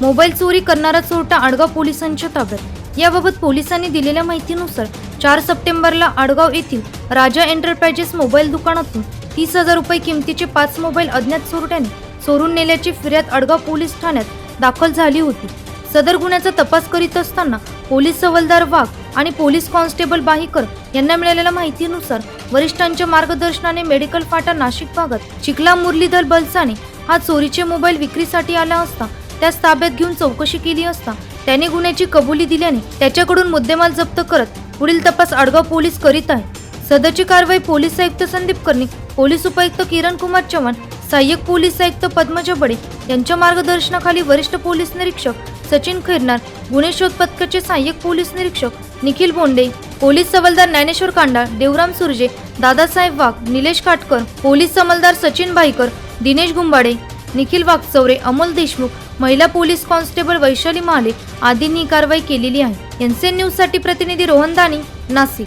Mobile चोरी करणारा चोरटा आडगाव पोलिसांच्या ताब्यात. याबाबत पोलिसांनी दिलेल्या माहितीनुसार चार सप्टेंबरला आडगाव येथील राजा एंटरप्राइजेस मोबाईल दुकानातून तीस हजार रुपये किमतीचे पाच मोबाईल अज्ञात चोरट्याने चोरून नेल्याची फिर्याद आडगाव पोलीस ठाण्यात दाखल झाली होती. सदर गुन्ह्याचा तपास करीत असताना पोलीस सवलदार वाघ आणि पोलीस कॉन्स्टेबल बाहीकर यांना मिळालेल्या माहितीनुसार वरिष्ठांच्या मार्गदर्शनाने मेडिकल फाटा नाशिक भागात चिखला मुरलीधर बलसाने हा चोरीचे मोबाईल विक्रीसाठी आला असता त्यास ताब्यात घेऊन चौकशी केली असता त्याने गुन्ह्याची कबुली दिल्याने त्याच्याकडून मुद्देमाल जप्त करत पुढील तपास आडगाव पोलीस करीत आहे सदरची कारवाई पोलीस आयुक्त संदीप कर्णिक पोलीस उपायुक्त किरण कुमार चव्हाण सहाय्यक पोलीस आयुक्त पद्मजा बडे यांच्या मार्गदर्शनाखाली वरिष्ठ पोलीस निरीक्षक सचिन खैरनार गुन्हे शोध पथकाचे सहाय्यक पोलीस निरीक्षक निखिल बोंडे पोलीस सवलदार ज्ञानेश्वर कांडा देवराम सुरजे दादासाहेब वाघ निलेश काटकर पोलीस समलदार सचिन भाईकर दिनेश गुंबाडे निखिल वाघचौरे अमोल देशमुख महिला पोलीस कॉन्स्टेबल वैशाली महाले आदींनी कारवाई केलेली आहे. एनसीएन न्यूजसाठी प्रतिनिधी रोहन दानी नाशिक.